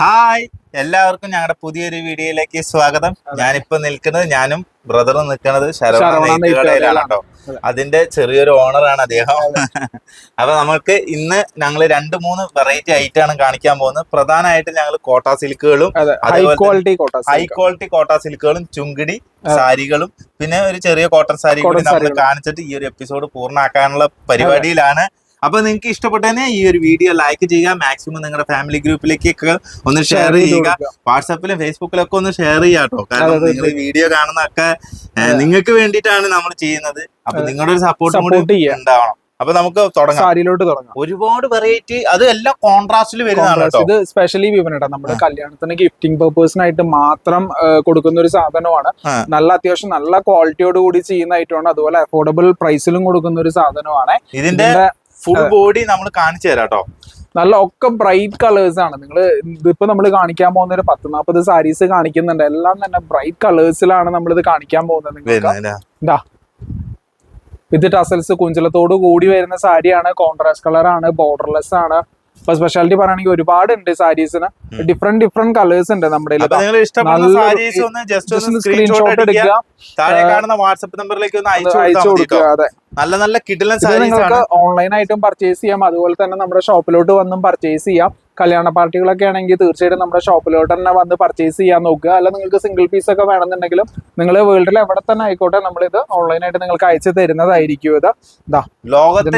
Hi എല്ലാവർക്കും ഞങ്ങളുടെ പുതിയൊരു വീഡിയോയിലേക്ക് സ്വാഗതം. ഞാനിപ്പോ നിൽക്കുന്നത് ഞാനും ബ്രദറും നിൽക്കുന്നത് ശരവണ ശരവണ നെയ്ത്തുകടയിലാണ് കേട്ടോ അതെ. അതിന്റെ ചെറിയൊരു ഓണറാണ് അദ്ദേഹം. അപ്പൊ നമുക്ക് ഇന്ന് ഞങ്ങൾ രണ്ട് മൂന്ന് വെറൈറ്റി ഐറ്റം ആണ് കാണിക്കാൻ പോകുന്നത്. പ്രധാനമായിട്ട് ഞങ്ങൾ കോട്ട സിൽക്കുകളും ഹൈ ക്വാളിറ്റി കോട്ട സിൽക്കുകളും ചുങ്കിടി സാരികളും പിന്നെ ഒരു ചെറിയ കോട്ടൺ സാരി കൂടി നമ്മൾ കാണിച്ചിട്ട് ഈ ഒരു എപ്പിസോഡ് പൂർണമാക്കാനുള്ള പരിപാടിയിലാണ് അപ്പൊ നിങ്ങൾക്ക് ഇഷ്ടപ്പെട്ടതിനെ ഈ ഒരു വീഡിയോ ലൈക്ക് ചെയ്യുക. മാക്സിമം നിങ്ങളുടെ ഫാമിലി ഗ്രൂപ്പിലേക്കൊക്കെ ഒന്ന് ഷെയർ ചെയ്യുക. വാട്സാപ്പിലും ഫേസ്ബുക്കിലും ഒക്കെ ഒന്ന് ഷെയർ ചെയ്യുക കേട്ടോ. കാരണം നിങ്ങൾ വീഡിയോ കാണുന്നതൊക്കെ നിങ്ങൾക്ക് വേണ്ടിയിട്ടാണ് നമ്മൾ ചെയ്യുന്നത്. അപ്പൊ നിങ്ങളുടെ ഒരു സപ്പോർട്ടും കൂടി. ഉണ്ടാവണം. അപ്പൊ നമുക്ക് തുടങ്ങാം. സാരിയിലോട്ട് തുടങ്ങാം. ഒരുപാട് വെറൈറ്റി അത് എല്ലാം കോൺട്രാസ്റ്റിൽ വരുന്നതാണ് ഇത് സ്പെഷ്യലി വിപണിട്ടാ നമ്മുടെ കല്യാണത്തിന് ഗിഫ്റ്റിംഗ് പെർപ്പേഴ്സിനായിട്ട് മാത്രം കൊടുക്കുന്ന ഒരു സാധനമാണ്. നല്ല അത്യാവശ്യം നല്ല ക്വാളിറ്റിയോട് കൂടി ചെയ്യുന്ന ഐറ്റമാണ് അതുപോലെ അഫോർഡബിൾ പ്രൈസിലും കൊടുക്കുന്ന ഒരു സാധനമാണ്. ഇതിന്റെ ഫുൾ ബോഡി നമ്മൾ കാണിച്ചു തരാം കേട്ടോ നല്ല ഒക്കെ ബ്രൈറ്റ് കളേഴ്സ് ആണ്. നിങ്ങൾ ഇതിപ്പോ നമ്മൾ കാണിക്കാൻ പോകുന്ന ഒരു പത്ത് നാൽപ്പത് സാരീസ് കാണിക്കുന്നുണ്ട്. എല്ലാം തന്നെ ബ്രൈറ്റ് കളേഴ്സിലാണ് നമ്മൾ ഇത് കാണിക്കാൻ പോകുന്നത് നിങ്ങൾക്ക്. ഇതാ. വിത്ത് ടസൽസ് കുഞ്ചലത്തോട് കൂടി വരുന്ന സാരിയാണ്. കോൺട്രാസ്റ്റ് കളർ ആണ്. ബോർഡർലെസ് ആണ്. ഇപ്പൊ സ്പെഷ്യാലിറ്റി പറയുകയാണെങ്കിൽ ഒരുപാട് ഉണ്ട് സാരീസിന്. ഡിഫറെന്റ് ഡിഫറെന്റ് കളേഴ്സ് ഉണ്ട് നമ്മുടെ സ്ക്രീൻഷോട്ട് എടുക്കുക. അയച്ചു കൊടുക്കുക അതെ. നല്ല നല്ല കിടിലൻ നിങ്ങൾക്ക് ഓൺലൈൻ ആയിട്ടും പർച്ചേസ് ചെയ്യാം. അതുപോലെ തന്നെ നമ്മുടെ ഷോപ്പിലോട്ട് വന്നും പർച്ചേസ് ചെയ്യാം. കല്യാണ പാർട്ടികളൊക്കെ ആണെങ്കിൽ തീർച്ചയായിട്ടും നമ്മുടെ ഷോപ്പിലോട്ട് തന്നെ വന്ന് പർച്ചേസ് ചെയ്യാൻ നോക്കുക. അല്ല നിങ്ങൾക്ക് സിംഗിൾ പീസ് ഒക്കെ വേണമെന്നുണ്ടെങ്കിലും നിങ്ങൾ വേൾഡിൽ എവിടെ തന്നെ ആയിക്കോട്ടെ നമ്മളിത് ഓൺലൈനായിട്ട് നിങ്ങൾക്ക് അയച്ചു തരുന്നതായിരിക്കും ഇത്. ഇതാ ലോകത്തിൽ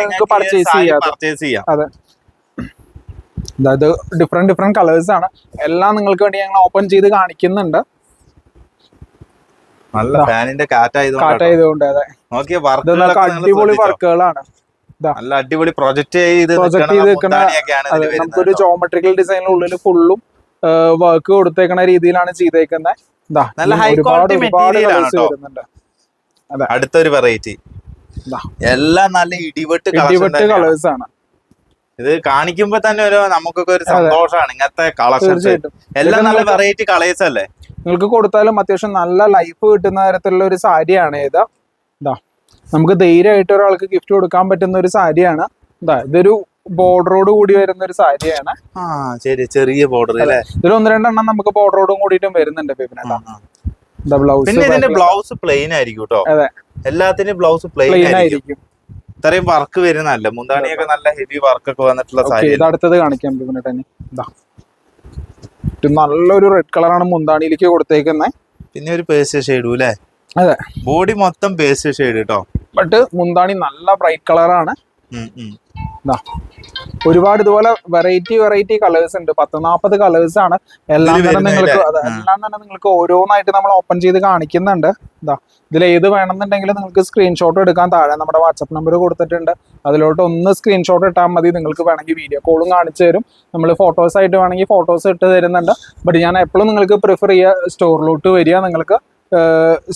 നിങ്ങൾക്ക് പർച്ചേസ് ചെയ്യാം. അതെ. അതായത് ഡിഫറെന്റ് ഡിഫറെന്റ് കളേഴ്സ് ആണ്. എല്ലാം നിങ്ങൾക്ക് വേണ്ടി ഞങ്ങൾ ഓപ്പൺ ചെയ്ത് കാണിക്കുന്നുണ്ട്. നല്ല ഇതാ. ഫാനിന്റെ കാറ്റായതുകൊണ്ട് ഇത് അടിപൊളി വർക്കുകളാണ് നല്ല അടിപൊളി പ്രൊജക്ട് ചെയ്ത് പ്രൊജക്ട് ചെയ്ത് നമുക്കൊരു ജോമെട്രിക്കൽ കേട്ടോ. ഉള്ളിൽ ഫുള്ളും വർക്ക് കൊടുത്തേക്കുന്ന രീതിയിലാണ് ചെയ്തേക്കുന്നത് നല്ല ഹൈ ആണ് അടുത്തൊരു വെറൈറ്റി. എല്ലാം നല്ല ഇടിവെട്ട് ഇടിവെട്ട് കളേഴ്സ് ആണ്. ഇത് കാണിക്കുമ്പോ തന്നെ ഒരു നമുക്കൊക്കെ ഒരു സന്തോഷമാണ് ഇങ്ങനത്തെ കളക്ഷൻസ് എല്ലാം നല്ല വെറൈറ്റി കളേഴ്സ് അല്ലേ? നിങ്ങൾക്ക് കൊടുത്താലും അത്യാവശ്യം നല്ല ലൈഫ് കിട്ടുന്ന തരത്തിലുള്ള ഒരു സാരിയാണ് ഏതാ ഇതാ നമുക്ക് ധൈര്യമായിട്ട് ഒരാൾക്ക് ഗിഫ്റ്റ് കൊടുക്കാൻ പറ്റുന്ന ഒരു സാരിയാണ്. ഇതാ ഇതൊരു ബോർഡറോട് കൂടി വരുന്ന ഒരു സാരിയാണ്. ശരി ചെറിയ ബോർഡർ അല്ലേ ഇതിൽ ഒന്ന് രണ്ടെണ്ണം നമുക്ക് ബോർഡറോടും കൂടിയിട്ടും വരുന്നുണ്ട്. ബ്ലൗസ് പിന്നെ ഇതിന്റെ ബ്ലൗസ് പ്ലെയിൻ ആയിരിക്കും കേട്ടോ അതെ. എല്ലാത്തിനും ബ്ലൗസ് പ്ലെയിൻ ആയിരിക്കും. ഇത്രയും വർക്ക് വരുന്നല്ല മുന്താണിയൊക്കെ നല്ല ഹെവി വർക്ക് ഒക്കെ വന്നിട്ടുള്ള സാരി അടുത്തത് കാണിക്കാം തന്നെ ഇത് നല്ലൊരു റെഡ് കളറാണ് മുന്താണിയിലേക്ക് കൊടുത്തേക്കുന്നത് പിന്നെ ഒരു പേഴ്സ് ഷെയ്ഡും അല്ലേ അതെ. ബോഡി മൊത്തം പേസ്റ്റ് ഷെയ്ഡ് കേട്ടോ ബട്ട് മുന്താണി നല്ല ബ്രൈറ്റ് കളറാണ്. ഒരുപാട് ഇതുപോലെ വെറൈറ്റി വെറൈറ്റി കളേഴ്സ് ഉണ്ട്. പത്ത് നാൽപ്പത് കളേഴ്സ് ആണ്. എല്ലാം തന്നെ നിങ്ങൾക്ക്? എല്ലാം തന്നെ നിങ്ങൾക്ക് ഓരോന്നായിട്ട് നമ്മൾ ഓപ്പൺ ചെയ്ത് കാണിക്കുന്നുണ്ട്. ഇതാ ഇതിൽ ഏത് വേണമെന്നുണ്ടെങ്കിൽ നിങ്ങൾക്ക് സ്ക്രീൻഷോട്ട് എടുക്കാൻ താഴെ നമ്മുടെ വാട്സപ്പ് നമ്പർ കൊടുത്തിട്ടുണ്ട്. അതിലോട്ട് ഒന്ന് സ്ക്രീൻഷോട്ട് ഇട്ടാൽ മതി. നിങ്ങൾക്ക് വേണമെങ്കിൽ വീഡിയോ കോളും കാണിച്ചു തരും. നമ്മൾ ഫോട്ടോസ് ആയിട്ട് വേണമെങ്കിൽ ഫോട്ടോസ് ഇട്ട് തരുന്നുണ്ട്. ബട്ട് ഞാൻ എപ്പോഴും നിങ്ങൾക്ക് പ്രിഫർ ചെയ്യുക സ്റ്റോറിലോട്ട് വരിക. നിങ്ങൾക്ക്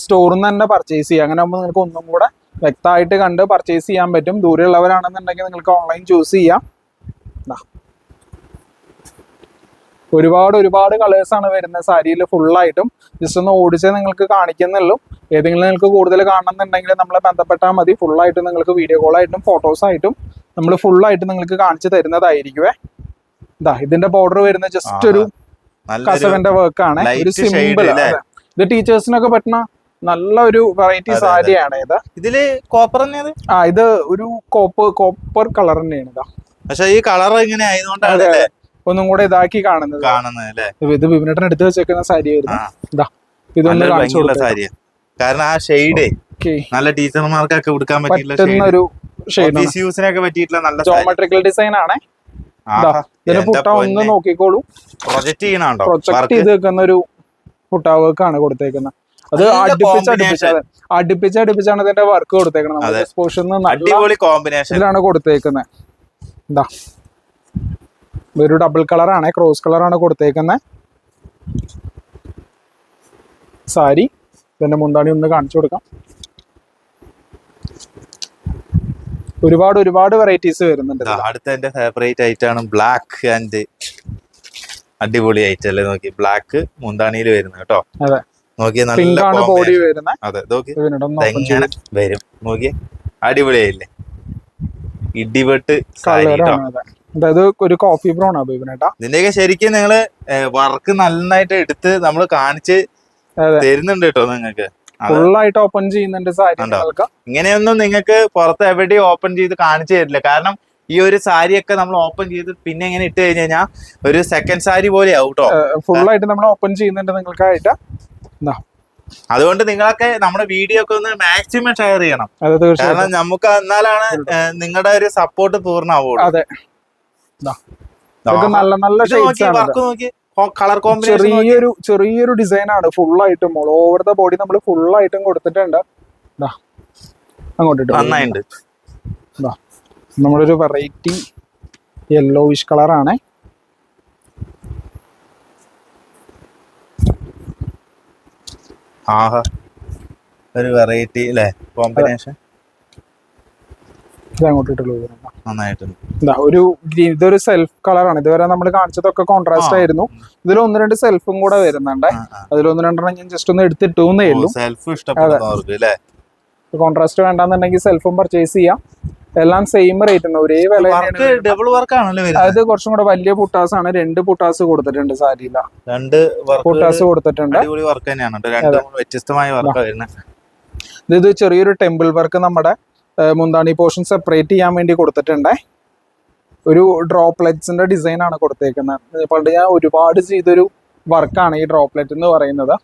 സ്റ്റോറിൽ നിന്ന് തന്നെ പർച്ചേസ് ചെയ്യുക അങ്ങനെ ആകുമ്പോൾ നിങ്ങൾക്ക് ഒന്നും കൂടെ വ്യക്തമായിട്ട് കണ്ട് പർച്ചേസ് ചെയ്യാൻ പറ്റും. ദൂരെയുള്ളവരാണെന്നുണ്ടെങ്കിൽ നിങ്ങൾക്ക് ഓൺലൈൻ ചൂസ് ചെയ്യാം. ഒരുപാട് ഒരുപാട് കളേഴ്സ് ആണ് വരുന്നത് സാരിയിൽ ഫുള്ളായിട്ടും ജസ്റ്റ് ഒന്ന് ഓടിച്ച് നിങ്ങൾക്ക് കാണിക്കുന്നുള്ളൂ. ഏതെങ്കിലും നിങ്ങൾക്ക് കൂടുതൽ കാണണമെന്നുണ്ടെങ്കിൽ നമ്മളെ ബന്ധപ്പെട്ടാൽ മതി. ഫുള്ളായിട്ട് നിങ്ങൾക്ക് വീഡിയോ കോളായിട്ടും ഫോട്ടോസ് ആയിട്ടും നമ്മൾ ഫുള്ളായിട്ട് നിങ്ങൾക്ക് കാണിച്ചു തരുന്നതായിരിക്കുമേ ഇതാ ഇതിന്റെ ബോർഡർ വരുന്ന ജസ്റ്റ് ഒരു കസവന്റെ വർക്ക് ആണ്. ഒരു സിമ്പിൾ? ഇത് ടീച്ചേഴ്സിനൊക്കെ പറ്റുന്ന നല്ല ഒരു വെറൈറ്റി. സാരിയാണ് ഇത്. ഇതിൽ കോപ്പർ തന്നെയാണ് ആ ഇത് ഒരു കോപ്പർ കോപ്പർ കളർ തന്നെയാണ് ഇതാ. പക്ഷെ ഈ കളർ ഇങ്ങനെ ആയതുകൊണ്ടാണ് ഒന്നും കൂടെ ഇതാക്കി കാണുന്നത്. കാണുന്നത് ഇത് വിപിനേട്ടൻ എടുത്ത് വെച്ചേക്കുന്ന സാരി ആയിരുന്നു ആ. ഇതാ ഇതൊന്ന് കാണിച്ചു ഭംഗിയുള്ള കാരണം ആ ഷെയ്ഡേ നല്ല ടീച്ചർമാർക്കൊക്കെ കൊടുക്കാൻ പറ്റുന്ന ഒരു യൂസിനൊക്കെ പറ്റിയിട്ടുള്ള നല്ല ജോമെട്രിക്കൽ ഡിസൈൻ ആണ്. ഇതിന്റെ ഇതിന് പുട്ട ഒന്ന് നോക്കിക്കോളൂ. പ്രൊജക്ട് ചെയ്യണോ പ്രൊജക്ട് ചെയ്ത് വെക്കുന്ന ഒരു പുട്ട വർക്ക് ആണ് കൊടുത്തേക്കുന്നത്. അത് അടുപ്പിച്ച് അടുപ്പിച്ച് combination. അതെ, അടുപ്പിച്ച് അടുപ്പിച്ചാണ് ഇതിന്റെ വർക്ക് കൊടുത്തേക്കുന്നത്. എക്സ്പോഷൻ അടിപൊളി കോമ്പിനേഷൻ ഇതിലാണ് കൊടുത്തേക്കുന്നത്. എന്താ ഒരു ഡബിൾ കളറാണ് ക്രോസ് കളറാണ് കൊടുത്തേക്കുന്നത്. സാരി ഇതിന്റെ മുന്താണി ഒന്ന് കാണിച്ചു കൊടുക്കാം. ഒരുപാട് ഒരുപാട് വെറൈറ്റീസ് വരുന്നുണ്ട്. അടുത്ത എന്റെ ഫേവറേറ്റ് ആയിട്ടാണ് ബ്ലാക്ക് ആൻഡ് അടിപൊളി ആയിട്ട് അല്ലേ നോക്കി. ബ്ലാക്ക് മുന്താണിയിൽ വരുന്നത് കേട്ടോ. നോക്കിയ നല്ല ബോഡി. അതെ നോക്കി. എങ്ങനെ വരും? നോക്കിയേ. അടിപൊളിയായില്ലേ? ഇടിവെട്ട് അതായത് ഒരു കോഫി ബ്രൗൺ ആണ് ബീബിനേട്ടാ ഇതിന്റെയൊക്കെ ശരിക്കും നിങ്ങൾ വർക്ക് നന്നായിട്ട് എടുത്ത് നമ്മൾ കാണിച്ച്. തരുന്നുണ്ട് കേട്ടോ നിങ്ങൾക്ക്. ഫുള്ളായിട്ട് ഓപ്പൺ ചെയ്യുന്നുണ്ട് സാരി? ഇങ്ങനെയൊന്നും നിങ്ങൾക്ക് പുറത്ത് എവിടെയും ഓപ്പൺ ചെയ്ത് കാണിച്ചു തരില്ല. കാരണം ഈ ഒരു സാരിയൊക്കെ നമ്മൾ ഓപ്പൺ ചെയ്ത് പിന്നെ ഇങ്ങനെ ഇട്ട് കഴിഞ്ഞ് കഴിഞ്ഞാൽ ഒരു സെക്കൻഡ് സാരി പോലെ ആവും കേട്ടോ ഫുൾ ആയിട്ട് നമ്മൾ ഓപ്പൺ ചെയ്യുന്നുണ്ട് നിങ്ങൾക്കായിട്ട്. എന്താ അതുകൊണ്ട് നിങ്ങളൊക്കെ നമ്മുടെ വീഡിയോ ഒക്കെ ഒന്ന് മാക്സിമം ഷെയർ ചെയ്യണം. കാരണം നമുക്ക് എന്നാലാണ് നിങ്ങളുടെ ഒരു സപ്പോർട്ട് പൂർണമാവുള്ളൂ. അതെ. നല്ല നല്ല വർക്ക് നോക്കി കളർ കോമ്പിനേഷൻ ചെറിയൊരു ചെറിയൊരു ഡിസൈൻ ആണ് ഫുൾ ആയിട്ടും ഓൾ ഓവർ ദ ബോഡി നമ്മൾ ഫുൾ ആയിട്ടും കൊടുത്തിട്ടുണ്ട് അങ്ങോട്ട്. നന്നായിട്ടുണ്ട് നമ്മളൊരു വെറൈറ്റി യെല്ലോയിഷ് കളറാണ് ആഹാ. ഒരു വെറൈറ്റി അല്ലേ കോമ്പിനേഷൻ ഇട്ടുള്ളൂ നന്നായിട്ടുണ്ട്. ഒരു ഗ്രീൻ ഇതൊരു സെൽഫ് കളറാണ് ഇതുവരെ നമ്മൾ കാണിച്ചതൊക്കെ കോൺട്രാസ്റ്റ് ആയിരുന്നു. ഇതിൽ ഒന്ന് രണ്ട് സെൽഫും കൂടെ വരുന്നുണ്ട്. അതിൽ ഒന്ന് രണ്ടെണ്ണം ഞാൻ ജസ്റ്റ് ഒന്ന് എടുത്തിട്ടു ഉള്ളൂ. സെൽഫ് ഇഷ്ടപ്പെടുന്നവർക്ക് കോൺട്രാസ്റ്റ് വേണ്ടാന്നുണ്ടെങ്കിൽ സെൽഫും പർച്ചേസ് ചെയ്യാം. എല്ലാം സെയിം റേറ്റ് ആണ്. ഒരേ വില ഡബിൾ വർക്ക് ആണല്ലോ അതായത് കുറച്ചും കൂടെ വലിയ പുട്ടാസ് ആണ്. രണ്ട് പുട്ടാസ് കൊടുത്തിട്ടുണ്ട് സാരിയില്ല രണ്ട് പുട്ടാസ് കൊടുത്തിട്ടുണ്ട്. വർക്ക് തന്നെയാണ് കേട്ടോ. രണ്ടും വ്യത്യസ്തമായ വർക്ക് വരുന്നത്. ഇത് ചെറിയൊരു ടെമ്പിൾ വർക്ക് നമ്മുടെ മുന്താണി പോർഷൻ സെപ്പറേറ്റ് ചെയ്യാൻ വേണ്ടി കൊടുത്തിട്ടുണ്ട്. ഒരു ഡ്രോപ്ലെറ്റ്സിന്റെ ഡിസൈൻ ആണ് കൊടുത്തേക്കുന്നത്. പണ്ട് ഞാൻ ഒരുപാട് ചെയ്തൊരു വർക്കാണ് ഈ ഡ്രോപ്ലെറ്റ് എന്ന് പറയുന്നത്.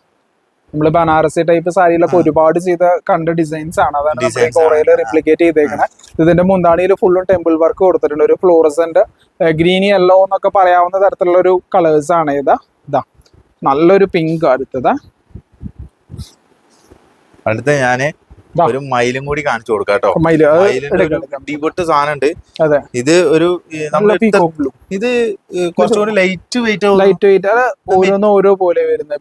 നമ്മൾ ബനാറസി ടൈപ്പ് സാരിയിലൊക്കെ ഒരുപാട് ചെയ്ത കണ്ട ഡിസൈൻസ് ആണ്. അതാണ് കോറയിൽ റെപ്ലിക്കേറ്റ് ആണ്. കോറയിൽ റിപ്ലിക്കേറ്റ് ചെയ്തേക്കുന്നത് ഇതിന്റെ മുന്താണിയിൽ ഫുള്ളും ടെമ്പിൾ വർക്ക് കൊടുത്തിട്ടുണ്ട്. ഒരു ഫ്ലോറസന്റ് ഗ്രീൻ യെല്ലോ എന്നൊക്കെ പറയാവുന്ന തരത്തിലുള്ള ഒരു കളേഴ്സ് ആണ് ഇത്. ഇതാ നല്ലൊരു പിങ്ക് അടുത്തത്. അടുത്ത ഞാൻ. ഒരു മൈലും കൂടി കാണിച്ചു കൊടുക്കാം കേട്ടോ. അത് ഒരു. ഡിബട്ട് സാധനം ഉണ്ട് ഇത് ഒരു നമ്മൾ ഇത് കുറച്ചുകൂടി ലൈറ്റ് വെയിറ്റ് ലൈറ്റ് വെയിറ്റ് ഓരോന്നും ഓരോ പോലെ വരുന്ന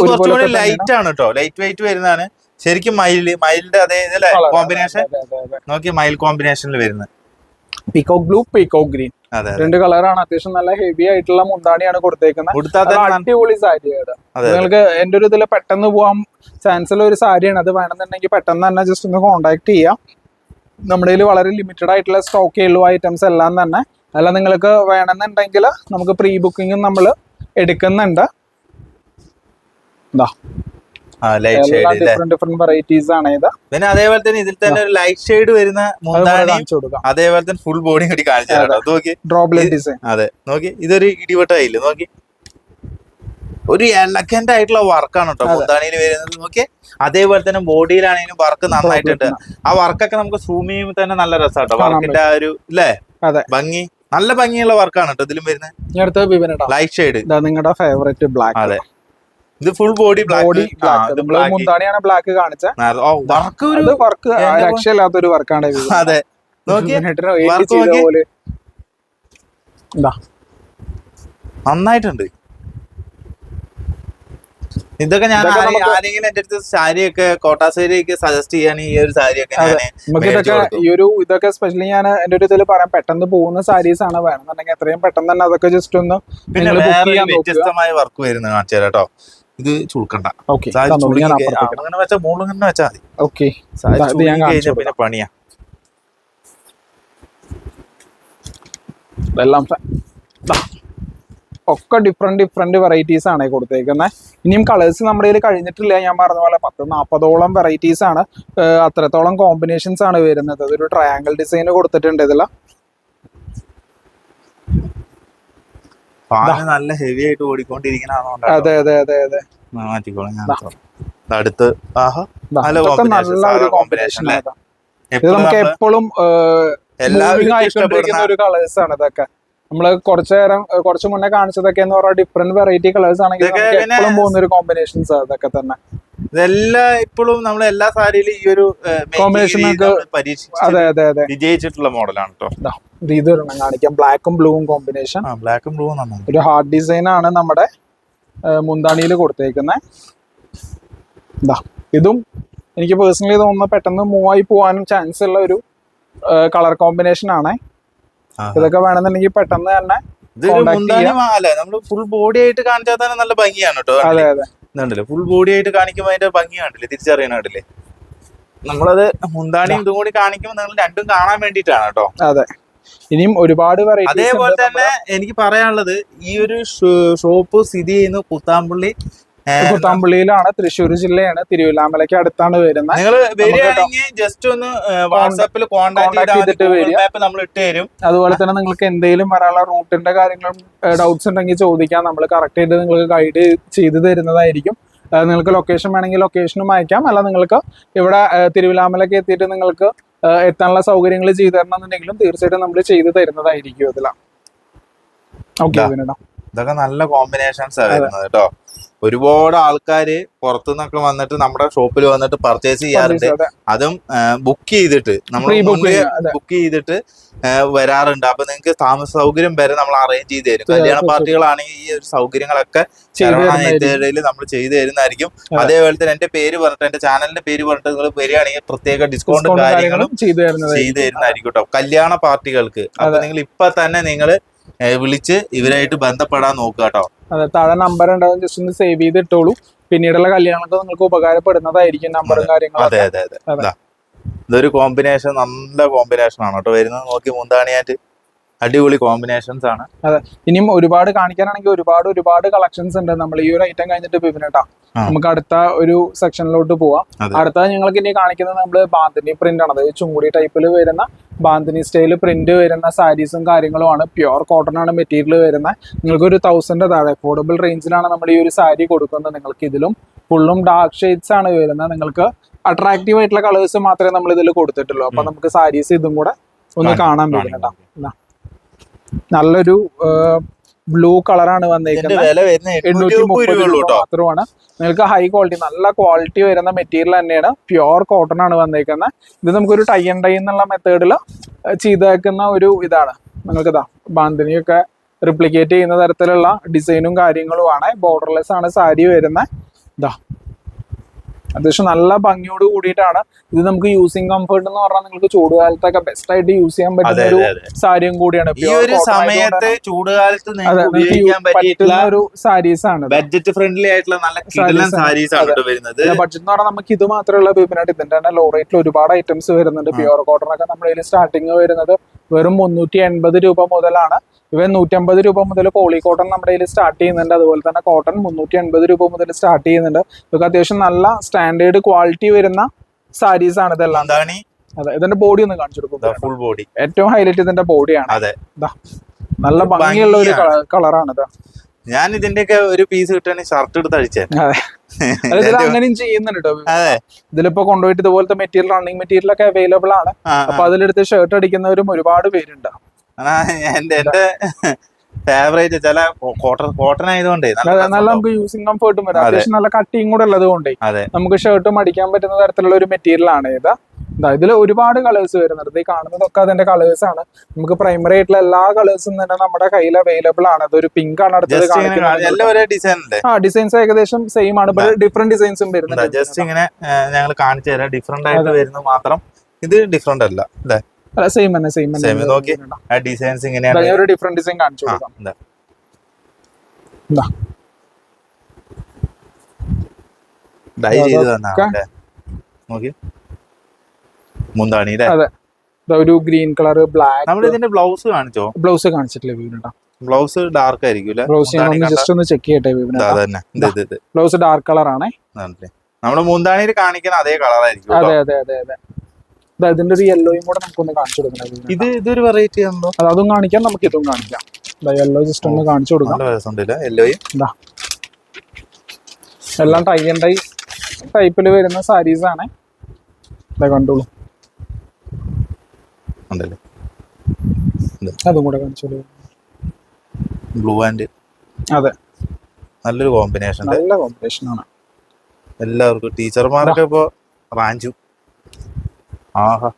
കുറച്ചുകൂടി ലൈറ്റ് ആണ് കേട്ടോ. ലൈറ്റ് വെയിറ്റ് വരുന്നതാണ്. ശരിക്കും മൈൽ മൈലിന്റെ അതേ കോമ്പിനേഷൻ നോക്കി മൈൽ കോമ്പിനേഷനിൽ വരുന്നത്. Peacock blue peacock green. രണ്ട് കളറാണ് അത്യാവശ്യം നല്ല ഹെവി ആയിട്ടുള്ള മുന്താണിയാണ് കൊടുത്തേക്കുന്നത് അടിപൊളി സാരിയാണ് നിങ്ങൾക്ക് എന്റെ ഒരു ഇതിൽ പെട്ടെന്ന് പോകാൻ ചാൻസ് ഉള്ള ഒരു സാരിയാണ് അത് വേണമെന്നുണ്ടെങ്കിൽ പെട്ടെന്ന് തന്നെ ജസ്റ്റ് ഒന്ന് കോൺടാക്ട് ചെയ്യാം. നമ്മുടെ കയ്യിൽ വളരെ ലിമിറ്റഡ് ആയിട്ടുള്ള സ്റ്റോക്കേ ഉള്ളൂ ഐറ്റംസ് എല്ലാം തന്നെ. അല്ല നിങ്ങൾക്ക് വേണമെന്നുണ്ടെങ്കിൽ നമുക്ക് പ്രീ ബുക്കിംഗും നമ്മൾ എടുക്കുന്നുണ്ട്. ആ light shade different different varieties ആണ് ഇത്. പിന്നെ അതേപോലെ തന്നെ ഇതിൽ തന്നെ ഒരു ലൈറ്റ് ഷെയ്ഡ് വരുന്ന കൊടുക്കാം. അതേപോലെ തന്നെ ഫുൾ ബോഡി കൂടി കാണിച്ചു. നോക്കി. ഡ്രോബ്ലെറ്റ് ഡിസൈൻ അതെ. നോക്കി. ഇതൊരു ഇടിവട്ടായില്ലേ? നോക്കി. ഒരു എലക്കന്റ് ആയിട്ടുള്ള വർക്കാണ് കേട്ടോ മുന്താണിയിൽ വരുന്നത്. നോക്കി. അതേപോലെ തന്നെ ബോഡിയിലാണെങ്കിലും വർക്ക് നന്നായിട്ടുണ്ട്. ആ വർക്കൊക്കെ നമുക്ക് സൂം ചെയ്യുമ്പോൾ തന്നെ നല്ല രസം കേട്ടോ. വർക്കിന്റെ ആ ഒരു ഇല്ലേ. ഭംഗി. നല്ല ഭംഗിയുള്ള വർക്കാണ് കേട്ടോ ഇതിലും വരുന്നത്. ലൈറ്റ് ഷെയ്ഡ് നിങ്ങളുടെ ഫേവറേറ്റ് ബ്ലാക്ക് അതെ. ഇത് ഫുൾ ബോഡി ബോഡി ബ്ലാക്ക് മുന്താണിയാണ് ബ്ലാക്ക് കാണിച്ച. വർക്ക് ഒരു വർക്ക് വർക്കാണ് അതെ. നന്നായിട്ടുണ്ട്. ഇതൊക്കെ ഞാൻ ആരെങ്കിലും എന്റെ അടുത്ത് സാരിയൊക്കെ കോട്ടാ സാരിയൊക്കെ സജസ്റ്റ് ചെയ്യാൻ ഈ ഒരു സാരിയൊക്കെ നമുക്ക് ഇതൊക്കെ ഈ ഒരു ഇതൊക്കെ സ്പെഷ്യലി ഞാൻ എന്റെ ഒരു ഇതിൽ പറയാം. പെട്ടെന്ന് പോകുന്ന സാരീസ് ആണ് വേണമെന്നുണ്ടെങ്കിൽ എത്രയും പെട്ടെന്ന് തന്നെ അതൊക്കെ ജസ്റ്റ് ഒന്ന് പിന്നെ വ്യത്യസ്തമായ വർക്ക് വരുന്നത് കാണിച്ചു തരാം കേട്ടോ. ഇത് ചുളുക്കണ്ട. അങ്ങനെ വെച്ചാൽ മുകളിൽ തന്നെ വെച്ചാൽ മതി. ഓക്കെ പിന്നെ പണിയാ. എല്ലാം. ഒക്കെ ഡിഫറെന്റ് ഡിഫറെന്റ് വെറൈറ്റീസ് ആണ് കൊടുത്തേക്കുന്നത് ഇനിയും കളേഴ്സ് നമ്മുടെ കയ്യിൽ കഴിഞ്ഞിട്ടില്ല. ഞാൻ പറഞ്ഞ പോലെ പത്ത് നാൽപ്പതോളം വെറൈറ്റീസ് ആണ്. അത്രത്തോളം കോമ്പിനേഷൻസ് ആണ് വരുന്നത്. അതൊരു ട്രയാങ്കിൾ ഡിസൈൻ കൊടുത്തിട്ടുണ്ട് ഇതിൽ ഫാന് നല്ല ഹെവി ആയിട്ട് ഓടിക്കൊണ്ടിരിക്കണോ അതെ അതെ അതെ അതെ. മാറ്റിക്കോളാം ഞാൻ ഇത് അടുത്ത് ആഹാ. ദാ, നല്ല ഇതൊക്കെ combination, നല്ല ഒരു സാധാ കോമ്പിനേഷൻ ഇത്. എപ്പോഴും നമുക്ക് നമ്മൾ എപ്പോഴും എല്ലാവരും ഒരു കളേഴ്സ് ആണ് ഇതൊക്കെ. നമ്മൾ കുറച്ചു നേരം കുറച്ച് മുന്നേ കാണിച്ചതൊക്കെ എന്ന് പറഞ്ഞാൽ ഡിഫറെന്റ് വെറൈറ്റി കളേഴ്സ് ആണെങ്കിൽ എപ്പോഴും പോകുന്ന ഒരു കോമ്പിനേഷൻസ് അതൊക്കെ തന്നെ. ഇതെല്ലാം ഇപ്പോഴും നമ്മൾ എല്ലാ സാരിയിലും ഈ ഒരു കോമ്പിനേഷൻ അതെ അതെ അതെ. വിജയിച്ചിട്ടുള്ള മോഡലാണ് കേട്ടോ ഇത് ഒരെണ്ണം കാണിക്കാം. ബ്ലാക്കും ബ്ലൂവും കോമ്പിനേഷൻ ബ്ലാക്കും ബ്ലൂ നന്നാണ് ഒരു ഹാർഡ് ഡിസൈൻ ആണ് നമ്മുടെ മുന്താണിയിൽ കൊടുത്തേക്കുന്നത് ഇതാ ഇതും എനിക്ക് പേഴ്സണലി തോന്നുന്നു പെട്ടെന്ന് മൂവ് ആയി പോകാനും ചാൻസ് ഉള്ള ഒരു കളർ കോമ്പിനേഷൻ ആണ്. ഇതൊക്കെ വേണമെന്നുണ്ടെങ്കിൽ പെട്ടെന്ന് തന്നെ ഫുൾ ബോഡി ആയിട്ട് കാണിച്ചാൽ തന്നെ നല്ല ഭംഗിയാണ് കേട്ടോ അതെ അതെ. ഇതുണ്ടല്ലേ ഫുൾ ബോഡി ആയിട്ട് കാണിക്കുമ്പോൾ അതിന്റെ ഭംഗി കണ്ടില്ലേ? തിരിച്ചറിയണ കണ്ടില്ലേ? നമ്മളത് മുന്താണിയും ഇതും കൂടി കാണിക്കുമ്പോൾ നിങ്ങൾ രണ്ടും കാണാൻ വേണ്ടിട്ടാണ് കേട്ടോ. അതെ. ഇനിയും ഒരുപാട് അതേപോലെ തന്നെ എനിക്ക് പറയാനുള്ളത് ഈ ഒരു ഷോപ്പ് സ്ഥിതി ചെയ്യുന്ന പുത്താമ്പള്ളി കുത്താമ്പള്ളിയിലാണ് തൃശ്ശൂർ ജില്ലയാണ് തിരുവില്ലാമലയ്ക്ക് അടുത്താണ് വരുന്നത്. നിങ്ങൾ വരികയാണെങ്കിൽ ജസ്റ്റ് ഒന്ന് വാട്സാപ്പിൽ കോൺടാക്ട് ചെയ്തിട്ട് വരിക. നമ്മൾ ഇട്ട് തരും. അതുപോലെ തന്നെ നിങ്ങൾക്ക് എന്തെങ്കിലും വരാനുള്ള റൂട്ടിന്റെ കാര്യങ്ങളും ഡൗട്ട്സ് ഉണ്ടെങ്കിൽ ചോദിക്കാം. നമ്മൾ കറക്റ്റ് ആയിട്ട് നിങ്ങൾക്ക് ഗൈഡ് ചെയ്തു തരുന്നതായിരിക്കും. നിങ്ങൾക്ക് ലൊക്കേഷൻ വേണമെങ്കിൽ ലൊക്കേഷനും അയക്കാം. അല്ല നിങ്ങൾക്ക് ഇവിടെ തിരുവിലാമലയ്ക്ക് തിരുവില്ലാമലയ്ക്ക് എത്തിയിട്ട് നിങ്ങൾക്ക് എത്താനുള്ള സൗകര്യങ്ങൾ ചെയ്തു തരണം എന്നുണ്ടെങ്കിലും തീർച്ചയായിട്ടും നമ്മൾ ചെയ്തു തരുന്നതായിരിക്കും ഇതിലാണ് ഓക്കെ ഇതാ. ഇതൊക്കെ നല്ല കോമ്പിനേഷൻസ് ആയിരുന്നു കേട്ടോ. ഒരുപാട് ആൾക്കാര് പുറത്തുനിന്നൊക്കെ വന്നിട്ട് നമ്മുടെ ഷോപ്പിൽ വന്നിട്ട് പർച്ചേസ് ചെയ്യാറുണ്ട്. അതും. ബുക്ക് ചെയ്തിട്ട് നമ്മൾ. ബുക്ക് ചെയ്തിട്ട് വരാറുണ്ട്. അപ്പൊ നിങ്ങൾക്ക് താമസ സൗകര്യം വരെ നമ്മൾ അറേഞ്ച് ചെയ്ത് തരും. കല്യാണ പാർട്ടികളാണെങ്കിൽ ഈ ഒരു സൗകര്യങ്ങളൊക്കെ ചെറുതായി നമ്മൾ ചെയ്തു തരുന്നതായിരിക്കും. അതെ. അതേപോലെ തന്നെ എന്റെ പേര് പറഞ്ഞിട്ട് എന്റെ ചാനലിന്റെ പേര് പറഞ്ഞിട്ട് നിങ്ങൾ വരികയാണെങ്കിൽ പ്രത്യേക ഡിസ്കൗണ്ട് കാര്യങ്ങളും ചെയ്തു തരുന്നതായിരിക്കും. കേട്ടോ. കല്യാണ പാർട്ടികൾക്ക്. അപ്പൊ നിങ്ങൾ ഇപ്പൊ തന്നെ നിങ്ങൾ വിളിച്ച് ഇവരായിട്ട് ബന്ധപ്പെടാൻ നോക്കുക കേട്ടോ അതെ താഴെ നമ്പർ ഉണ്ടാവും ജസ്റ്റ് ഒന്ന് സേവ് ചെയ്ത് ഇട്ടോളൂ പിന്നീടുള്ള കല്യാണങ്ങൾക്ക് നിങ്ങൾക്ക് ഉപകാരപ്പെടുന്നതായിരിക്കും നമ്പറും കാര്യങ്ങളും അതെ അതെ അതെ അതെ. ഇതാ. ഇതൊരു കോമ്പിനേഷൻ നല്ല കോമ്പിനേഷൻ ആണ് കേട്ടോ വരുന്നത് നോക്കി മുന്താണിയായിട്ട് അടിപൊളി കോമ്പിനേഷൻസ് ആണ് അതെ ഇനിയും ഒരുപാട് കാണിക്കാനാണെങ്കിൽ ഒരുപാട് ഒരുപാട് കളക്ഷൻസ് ഉണ്ട് നമ്മൾ ഈ ഒരു ഐറ്റം കഴിഞ്ഞിട്ട് ബിബിനട്ടാ ആ. നമുക്ക് അടുത്ത ഒരു സെക്ഷനിലോട്ട് പോവാം. അടുത്ത ഞങ്ങൾക്ക് ഇനി കാണിക്കുന്നത് നമ്മൾ ബാന്തിനി പ്രിന്റ് ആണ്. അതായത് ചുങ്കുടി ടൈപ്പിൽ വരുന്ന ബാന്തിനി സ്റ്റൈൽ പ്രിന്റ് വരുന്ന സാരീസും കാര്യങ്ങളുമാണ്. പ്യുർ കോട്ടൺ ആണ് മെറ്റീരിയൽ വരുന്നത്. നിങ്ങൾക്ക് ഒരു തൗസൻഡ് താഴെ അഫോർഡബിൾ റേഞ്ചിലാണ് നമ്മൾ ഈ ഒരു സാരി കൊടുക്കുന്നത് നിങ്ങൾക്ക് ഇതിലും. ഫുള്ളും ഡാർക്ക് ഷെയ്ഡ്സ് ആണ് വരുന്നത്. നിങ്ങൾക്ക് അട്രാക്റ്റീവ് ആയിട്ടുള്ള കളേഴ്സ് മാത്രമേ നമ്മൾ ഇതിൽ കൊടുത്തിട്ടുള്ളൂ. അപ്പൊ നമുക്ക് സാരീസ് ഇതും കൂടെ ഒന്ന് കാണാൻ കാണാം. പറ്റും നല്ലൊരു ബ്ലൂ കളറാണ് വന്നേക്കുന്നത് എണ്ണൂറ്റി മുപ്പത് മാത്രമാണ് നിങ്ങൾക്ക് ഹൈ ക്വാളിറ്റി നല്ല ക്വാളിറ്റി വരുന്ന മെറ്റീരിയൽ തന്നെയാണ്. പ്യുവർ കോട്ടൺ ആണ് വന്നേക്കുന്നത് ഇത് നമുക്കൊരു ടൈ ആൻഡ് ടൈ എന്നുള്ള മെത്തേഡിൽ ചെയ്തേക്കുന്ന ഒരു ഇതാണ്. നിങ്ങൾക്ക് ഇതാ ബാന്തിനിയൊക്കെ റിപ്ലിക്കേറ്റ് ചെയ്യുന്ന തരത്തിലുള്ള ഡിസൈനും കാര്യങ്ങളുമാണ്. ബോർഡർലെസ് ആണ് സാരി വരുന്നത് ഇതാ അത്യാവശ്യം നല്ല ഭംഗിയോട് കൂടിയിട്ടാണ്. ഇത് നമുക്ക് യൂസിങ് കംഫർട്ട് എന്ന് പറഞ്ഞാൽ നിങ്ങൾക്ക് ചൂടുകാലത്തൊക്കെ ബെസ്റ്റ് ആയിട്ട് യൂസ് ചെയ്യാൻ പറ്റുന്ന ഒരു സാരിയും കൂടിയാണ്. ഈ ഒരു സമയത്ത് ചൂടുകാലത്ത് പറ്റുന്ന ഒരു സാരീസ് ആണ് ബഡ്ജറ്റ് ഫ്രണ്ട്ലി ആയിട്ടുള്ള നല്ല ആണ്. സാരീസ് ആണ് വരുന്നത്. ബഡ്ജറ്റ് എന്ന് പറഞ്ഞാൽ നമുക്ക് ഇത് മാത്രമല്ല ബീപ്പിനായിട്ട് ഇതിന്റെ തന്നെ ലോ റേറ്റിൽ ഒരുപാട് ഐറ്റംസ് വരുന്നുണ്ട്. പ്യുവർ കോട്ടൺ ഒക്കെ നമ്മുടെ സ്റ്റാർട്ടിങ് വരുന്നത് വെറും മുന്നൂറ്റി എൺപത് രൂപ മുതലാണ്. ഇവ നൂറ്റമ്പത് രൂപ മുതൽ പോളി കോട്ടൺ നമ്മുടെ കയ്യിൽ സ്റ്റാർട്ട് ചെയ്യുന്നുണ്ട്. അതുപോലെ തന്നെ കോട്ടൺ മുന്നൂറ്റി എൺപത് രൂപ മുതൽ സ്റ്റാർട്ട് ചെയ്യുന്നുണ്ട്. ഇതൊക്കെ അത്യാവശ്യം നല്ല സ്റ്റാൻഡേർഡ് ക്വാളിറ്റി വരുന്ന സാരീസ് ആണ് ഇതെല്ലാം. അതെ ഇതിന്റെ ബോഡി ഒന്ന് കാണിച്ചു കൊടുക്കും. ഫുൾ ബോഡി ഏറ്റവും ഹൈലൈറ്റ് ഇതിന്റെ ബോഡിയാണ് അതെ. നല്ല ഭംഗിയുള്ള ഒരു ഭംഗിയാണ്. കളറാണ് ഇത്. ഞാൻ ഇതിന്റെയൊക്കെ ഒരു പീസ് കിട്ടുകയാണെങ്കിൽ ഷർട്ട് എടുത്ത് അടിച്ചേ ഇതിൽ അങ്ങനെയും ചെയ്യുന്നുണ്ട് ഇതിലിപ്പോ കൊണ്ടുപോയിട്ട് ഇതുപോലത്തെ മെറ്റീരിയൽ റണ്ണിങ് മെറ്റീരിയൽ ഒക്കെ അവൈലബിൾ ആണ്. അപ്പൊ അതിലെടുത്ത് ഷർട്ട് അടിക്കുന്നവരും ഒരുപാട് പേരുണ്ട്. ആ. എന്റെ എന്റെ ഫേവറേറ്റ് ചില കോട്ടൺ കോട്ടൺ ആയതുകൊണ്ട് നല്ല. നമുക്ക് യൂസിങ് കംഫർട്ടും വരാം. അതെ. അത്യാവശ്യം നല്ല കട്ടിയും കൂടെ ഉള്ളത് കൊണ്ട് നമുക്ക് ഷർട്ടും അടിക്കാൻ പറ്റുന്ന തരത്തിലുള്ള ഒരു മെറ്റീരിയൽ ആണ് ഇത്. ഇതാ ഇതിൽ ഒരുപാട് കളേഴ്സ് വരുന്നുണ്ട്. ഈ കാണുന്നതൊക്കെ അതിന്റെ കളേഴ്സ് ആണ്. നമുക്ക് പ്രൈമറി ആയിട്ടുള്ള എല്ലാ കളേഴ്സും തന്നെ നമ്മുടെ കയ്യിൽ അവൈലബിൾ ആണ്. അതൊരു പിങ്ക് ആണ് അടുത്തത് കാണിക്കുന്നത്. ആ ഡിസൈൻസ് ഏകദേശം സെയിം ആണ്. ഡിഫറെന്റ് ഡിസൈൻസും വരുന്നുണ്ട്. ജസ്റ്റ് ഇങ്ങനെ ഞങ്ങൾ കാണിച്ചു തരാം. ഡിഫറെന്റ് ആയിട്ട് വരുന്നത് മാത്രം ഇത് ഡിഫറെന്റ് അല്ല. അല്ലേ അല്ല സെയിം തന്നെ സെയിം Same, തന്നെ. നോക്കി. ആ ഡിസൈൻസ് ഇങ്ങനെയാണ്. ഒരു ഡിഫറെന്റ് ഡിസൈൻ കാണിച്ചു കൊടുക്കാം. ഡൈ ചെയ്ത് അതൊക്കെ- തന്നാ നോക്കി. മുന്താണി അതെ. ഒരു ഗ്രീൻ കളർ നമ്മൾ ഇതിന്റെ ബ്ലൗസ് കാണിച്ചോ? ബ്ലൗസ് കാണിച്ചിട്ടില്ല ബ്ലൗസ് ഡാർക്ക് ആയിരിക്കും ബ്ലൗസ് ജസ്റ്റ് ഒന്ന് ചെക്ക് ചെയ്യട്ടെ ബ്ലൗസ് ഡാർക്ക് കളർ ആണേ. നമ്മുടെ മുന്താണിയിൽ കാണിക്കുന്ന അതേ കളറായിരിക്കും അതെ അതെ അതെ അതെ. ഇതാ ഇതിന്റെ ഒരു യെല്ലോയും കൂടെ നമുക്കൊന്ന് കാണിച്ചു കൊടുക്കണം. ഇത് ഇതൊരു വെറൈറ്റി ആണല്ലോ. അതും കാണിക്കാം നമുക്ക് ഇതും കാണിക്കാം. യെല്ലോ ജസ്റ്റ് ഒന്ന് കാണിച്ചു കൊടുക്കാം. യെല്ലോയും ഇതാ എല്ലാം ടൈ ആൻഡ് ടൈ ടൈപ്പിൽ വരുന്ന സാരീസ് ആണ്. ഇതാ കണ്ടോളൂ. അതും കൂടെ ബ്ലൂ ആൻഡ് അതെ. നല്ലൊരു കോമ്പിനേഷൻ നല്ല കോമ്പിനേഷൻ ആണ്. എല്ലാവർക്കും. ടീച്ചർമാരൊക്കെ ഇപ്പോ റാഞ്ചു. ആഹാ.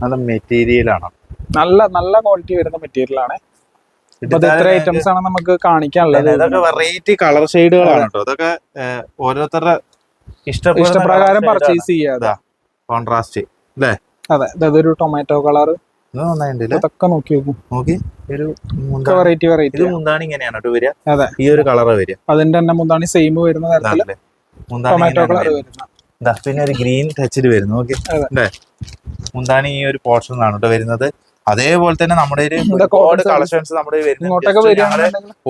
നല്ല മെറ്റീരിയലാണ് നല്ല നല്ല ക്വാളിറ്റി വരുന്ന മെറ്റീരിയൽ ആണ്. ഇത്ര ഐറ്റംസ് ആണ് നമുക്ക് കാണിക്കാനുള്ളത്. ഇതൊക്കെ വെറൈറ്റി കളർ ഷെയ്ഡുകളാണ് കേട്ടോ. അതൊക്കെ ഏഹ്, ഓരോരുത്തരുടെ ഇഷ്ടപ്രകാരം പർച്ചേസ് ചെയ്യാതെ കോൺട്രാസ്റ്റ് അതെ ഇതൊരു ടൊമാറ്റോ കളർ ഇത് ഇതൊക്കെ നോക്കി നോക്കി. ഒരു മുന്താണി വെറൈറ്റി ഇത് വെറൈറ്റി മുന്താണി ഇങ്ങനെയാണ് കേട്ടോ വരിക. അതെ. ഈ ഒരു കളർ വരിക. അതിന്റെ തന്നെ മുന്താണി സെയിം വരുന്ന തരത്തിൽ ടൊമാറ്റോ കളർ വരുന്ന ഇതാ പിന്നെ ഒരു ഗ്രീൻ ടച്ചിൽ വരുന്നു ഓക്കെ. അല്ലേ മുന്താണി ഈ ഒരു പോർഷൻ ആണ് കേട്ടോ വരുന്നത്. അതേപോലെ തന്നെ നമ്മുടെ ഒരുപാട് കളക്ഷൻസ് നമ്മുടെ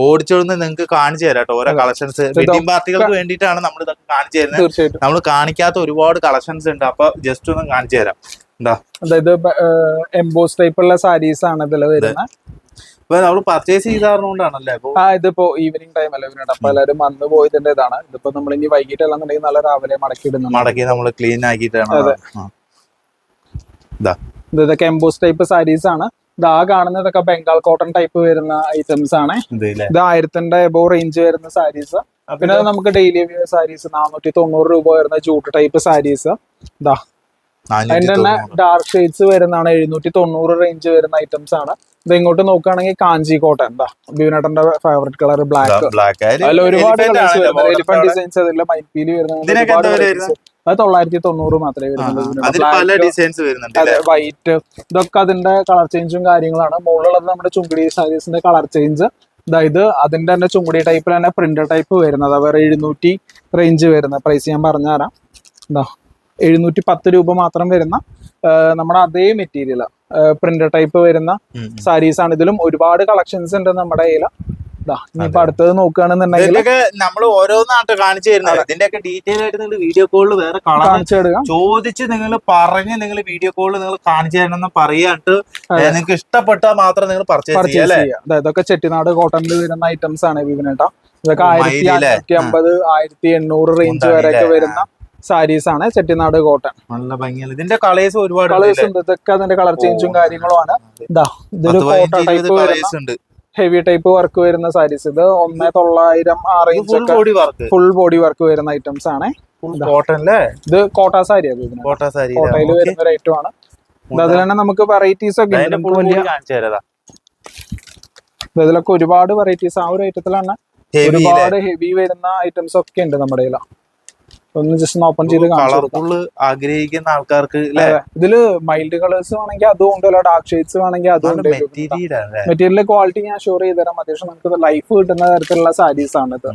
ഓടിച്ചുകൊണ്ട് നിങ്ങൾക്ക് കാണിച്ചു തരാം കേട്ടോ ഓരോ കളക്ഷൻസ് വെഡിങ് പാർട്ടികൾക്ക് വേണ്ടിയിട്ടാണ് നമ്മൾ ഇതൊക്കെ കാണിച്ചു തരുന്നത്. നമ്മൾ കാണിക്കാത്ത ഒരുപാട് കളക്ഷൻസ് ഉണ്ട്. അപ്പൊ ജസ്റ്റ് ഒന്ന് കാണിച്ചു തരാം. എന്താ അതായത് എംബോസ് ടൈപ്പ് ഉള്ള സാരീസ് ആണ് ഇതിൽ വരുന്നത്. പർച്ചേസ് ചെയ്താറുകൊണ്ടാണല്ലേ ആ ഇതിപ്പോ ഈവനിങ് ടൈം അല്ലേ ഇവരുടെ അപ്പൊ എല്ലാവരും വന്ന് പോയതിന്റെ ഇതാണ്. ഇതിപ്പോ നമ്മൾ ഇനി വൈകിട്ട് അല്ലെന്നുണ്ടെങ്കിൽ നല്ല രാവിലെ മടക്കി ഇടുന്നു മടക്കി നമ്മൾ ക്ലീൻ ആക്കിയിട്ടാണ്. ഇത് ഇതൊക്കെ എംബോസ് ടൈപ്പ് സാരീസ് ആണ്. ഇത് ആ കാണുന്നതൊക്കെ ബംഗാൾ കോട്ടൺ ടൈപ്പ് വരുന്ന ഐറ്റംസ് ആണ്. ഇത് ആയിരത്തിന്റെ എബോ റേഞ്ച് വരുന്ന സാരീസ് പിന്നെ നമുക്ക് ഡെയിലി വെയർ സാരീസ് നാനൂറ്റി തൊണ്ണൂറ് രൂപ വരുന്ന ജൂട്ട് ടൈപ്പ് സാരീസ് ഇതാ അതിന്റെ തന്നെ ഡാർക്ക് ഷെയ്ഡ്സ് വരുന്നതാണ് എഴുന്നൂറ്റി തൊണ്ണൂറ് റേഞ്ച് വരുന്ന ഐറ്റംസ് ആണ്. ഇത് ഇങ്ങോട്ട് നോക്കുകയാണെങ്കിൽ കാഞ്ചി കോട്ടൺ എന്താ? ബിവിനേട്ടന്റെ ഫേവറേറ്റ് കളർ ബ്ലാക്ക് ബ്ലാക്ക് അതിൽ ഒരുപാട് എലിഫന്റ്. ഡിസൈൻസ് അതിൽ മൈപ്പീൽ വരുന്നത്. അത് തൊള്ളായിരത്തി തൊണ്ണൂറ് മാത്രമേ വരുന്നുള്ളൂ അതെ വൈറ്റ് ഇതൊക്കെ അതിന്റെ കളർ ചേഞ്ചും കാര്യങ്ങളാണ്. മുകളിലുള്ളത് നമ്മുടെ ചുങ്കിടി സാരീസിന്റെ കളർ ചേഞ്ച് അതായത് അതിന്റെ തന്നെ ചുങ്കടി ടൈപ്പിൽ തന്നെ പ്രിന്റ് ടൈപ്പ് വരുന്നത്. വേറെ എഴുന്നൂറ്റി റേഞ്ച് വരുന്ന പ്രൈസ് ഞാൻ പറഞ്ഞുതരാം. എന്താ എഴുന്നൂറ്റി പത്ത് രൂപ മാത്രം വരുന്ന നമ്മുടെ അതേ മെറ്റീരിയൽ പ്രിന്റ് ടൈപ്പ് വരുന്ന. സാരീസ് ആണ്. ഇതിലും ഒരുപാട് കളക്ഷൻസ് ഉണ്ട് നമ്മുടെ കയ്യിൽ ഇതാ ഇനിയിപ്പോ അടുത്തത് നോക്കുകയാണെന്നുണ്ടെങ്കിൽ ഇതിന്റെയൊക്കെ നമ്മൾ ഓരോന്നായിട്ട് കാണിച്ചു തരുന്നത് ഇതിന്റെ ഒക്കെ ഡീറ്റെയിൽ ആയിട്ട് നിങ്ങൾ വീഡിയോ കോളിൽ വേറെ കളർ കാണിച്ചു തരിക. ചോദിച്ച് നിങ്ങൾ പറഞ്ഞ് നിങ്ങൾ വീഡിയോ കോളിൽ നിങ്ങൾ കാണിച്ചു തരണമെന്ന് പറയാണ്ട്. നിങ്ങൾക്ക് ഇഷ്ടപ്പെട്ടാൽ മാത്രം നിങ്ങൾ പർച്ചേസ് ചെയ്യാം ഇതൊക്കെ ചെട്ടിനാട് കോട്ടണിൽ വരുന്ന ഐറ്റംസ് ആണ് വിപിനേട്ടാ ഇതൊക്കെ ആയിരത്തി? അഞ്ഞൂറ്റി അമ്പത് ആയിരത്തി എണ്ണൂറ് റേഞ്ച് വരെ വരെയൊക്കെ വരുന്ന സാരീസ് ആണ് ചെട്ടിനാട് കോട്ടൺ നല്ല ഭംഗിയാണ്. ഇതിന്റെ കളേഴ്സ് ഒരുപാട് കളേഴ്സ് ഉണ്ട്. ഇതൊക്കെ അതിന്റെ കളർ ചേഞ്ചും. കാര്യങ്ങളും ആണ്. ഇതാ ഇതൊരു പത്ത് കോട്ട ടൈപ്പ് ഉണ്ട്. ഹെവി ടൈപ്പ് വർക്ക് വരുന്ന സാരീസ് ഇത് ഒന്നേ തൊള്ളായിരം ആ റേഞ്ച് ഫുൾ ബോഡി വർക്ക് വരുന്ന ഐറ്റംസ് ആണ്. കോട്ടൺ ഇത്. കോട്ട സാരി കോട്ടയിൽ വരുന്ന ഒരു ഐറ്റം ആണ്. അതിൽ തന്നെ നമുക്ക് വെറൈറ്റീസ് ഒക്കെ ഇതിലൊക്കെ ഒരുപാട് വെറൈറ്റീസ് ആ ഒരു ഐറ്റത്തിലാണ് ഒരുപാട് ഹെവി വരുന്ന ഐറ്റംസ് ഒക്കെ ഉണ്ട് നമ്മുടെ കയ്യിൽ ഒന്ന് ജസ്റ്റ് ഒന്ന് ഓപ്പൺ ചെയ്ത് കളർഫുള്ള് ആഗ്രഹിക്കുന്ന ആൾക്കാർക്ക് ഇതിൽ മൈൽഡ് കളേഴ്സ് വേണമെങ്കിൽ അതും ഉണ്ട് അല്ല ഡാർക്ക് ഷെയ്ഡ്സ് വേണമെങ്കിൽ അതും മെറ്റീരിയൽ ക്വാളിറ്റി ഞാൻ ഷുവർ ചെയ്ത് തരാം. അത്യാവശ്യം നമുക്ക് ലൈഫ് കിട്ടുന്ന തരത്തിലുള്ള സാരീസ് ആണ് ഇത്.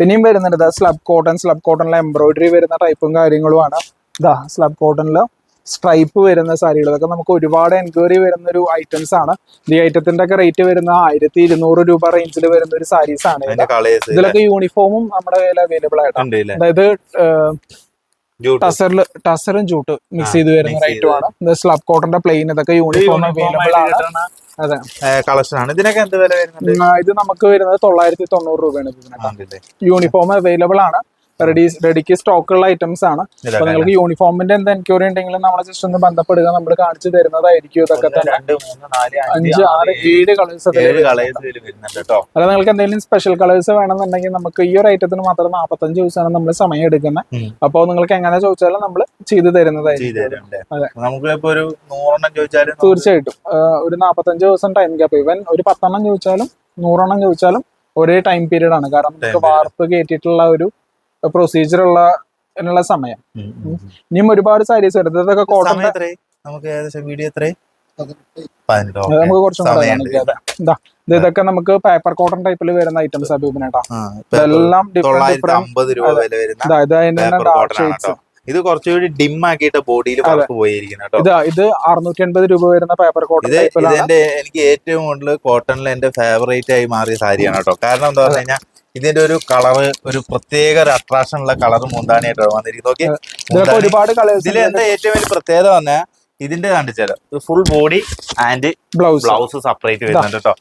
പിന്നെയും വരുന്നുണ്ട് സ്ലബ് കോട്ടൺ സ്ലബ് കോട്ടണിലെ എംബ്രോയിഡറി വരുന്ന ടൈപ്പും കാര്യങ്ങളുമാണ് ഇതാ സ്ലബ് കോട്ടണിൽ സ്ട്രൈപ്പ് വരുന്ന സാരികൾ ഇതൊക്കെ നമുക്ക് ഒരുപാട് എൻക്വയറി വരുന്ന ഒരു ഐറ്റംസ് ആണ്. ഈ ഐറ്റത്തിന്റെ ഒക്കെ റേറ്റ് വരുന്ന ആയിരത്തി ഇരുന്നൂറ് രൂപ റേഞ്ചിൽ വരുന്ന ഒരു സാരീസ് ആണ് ഇത്. ഇതിലൊക്കെ യൂണിഫോമും നമ്മുടെ കയ്യിൽ അവൈലബിൾ ആയിട്ടുണ്ട് അതായത് ടസറിൽ ടസറും ജൂട്ട് മിക്സ് ചെയ്ത് വരുന്ന റൈറ്റും ആണ്. സ്ലബ് കോട്ടന്റെ പ്ലെയിൻ ഇതൊക്കെ യൂണിഫോം അവൈലബിൾ ആണ്. അതെ. കളക്ഷൻ ആണ്. ഇതിനൊക്കെ എന്ത് വില ഇത് നമുക്ക് വരുന്നത് തൊള്ളായിരത്തി തൊണ്ണൂറ് രൂപയാണ് യൂണിഫോം അവൈലബിൾ ആണ്. റെഡി റെഡിക്ക് സ്റ്റോക്ക് ഉള്ള ഐറ്റംസ് ആണ്. അപ്പൊ നിങ്ങൾക്ക് യൂണിഫോമിന്റെ എന്ത് എൻക്വയറി ഉണ്ടെങ്കിലും നമ്മളെ ജസ്റ്റ് ഒന്ന് ബന്ധപ്പെടുക നമ്മൾ കാണിച്ചു തരുന്നതായിരിക്കും ഇതൊക്കെ തന്നെ. അഞ്ച് ആറ് ഏഴ് കളേഴ്സ് അല്ല നിങ്ങൾക്ക് എന്തെങ്കിലും സ്പെഷ്യൽ കളേഴ്സ് വേണമെന്നുണ്ടെങ്കിൽ നമുക്ക് ഈ ഒരു ഐറ്റത്തിന് മാത്രം നാൽപ്പത്തഞ്ച് ദിവസമാണ് നമ്മൾ സമയം എടുക്കുന്നത്. അപ്പൊ അപ്പോൾ നിങ്ങൾക്ക് എങ്ങനെ ചോദിച്ചാലും നമ്മൾ ചെയ്തു തരുന്നതായിരിക്കും. തീർച്ചയായിട്ടും. ഒരു നാൽപ്പത്തഞ്ച് ദിവസം ടൈം ഗ്യാപ്പ് ഇവൻ ഒരു പത്തെണ്ണം ചോദിച്ചാലും നൂറെണ്ണം ചോദിച്ചാലും ഒരേ ടൈം പീരീഡ് ആണ്. കാരണം നമുക്ക്. വാർപ്പ് കയറ്റിയിട്ടുള്ള ഒരു പ്രൊസീജിയർ ഉള്ള അതിനുള്ള സമയം. ഇനിയും ഒരുപാട് സാരീസ് വരും. ഇതൊക്കെ കോട്ടൺ നമുക്ക് ഏകദേശം വീഡിയോ എത്രയും നമുക്ക് കുറച്ചും കൂടെ ഇതൊക്കെ നമുക്ക് പേപ്പർ കോട്ടൺ ടൈപ്പിൽ വരുന്ന ഐറ്റംസ് ആ, ഇതെല്ലാം ഡിഫറെന്റ് ഇതാ കുറച്ചുകൂടി ഡിം ആക്കിയിട്ട് ബോഡിയിൽ പോയിരിക്കുന്നു ഇത് ഇത് അറുന്നൂറ്റി എൺപത് രൂപ വരുന്ന പേപ്പർ കോട്ടൺ ഇത് ഇതെന്റെ എനിക്ക് ഏറ്റവും കൂടുതൽ കോട്ടണിൽ എന്റെ ഫേവറേറ്റ് ആയി മാറിയ സാരിയാണ് കേട്ടോ. കാരണം എന്താ പറഞ്ഞു കഴിഞ്ഞാൽ ഇതിന്റെ ഒരു കളറ് ഒരു പ്രത്യേക ഒരു അട്രാക്ഷൻ ഉള്ള കളർ മുന്താണിയായിട്ടോ വന്നിരിക്കുന്നത്. ഓക്കെ ഒരുപാട് കളേഴ്സ് ഇതിൽ എന്താ ഏറ്റവും വലിയ പ്രത്യേകത വന്ന ഇതിന്റെ കണ്ടിച്ചാലോ full body and blouse blouse separate വരുന്നുണ്ട് കേട്ടോ.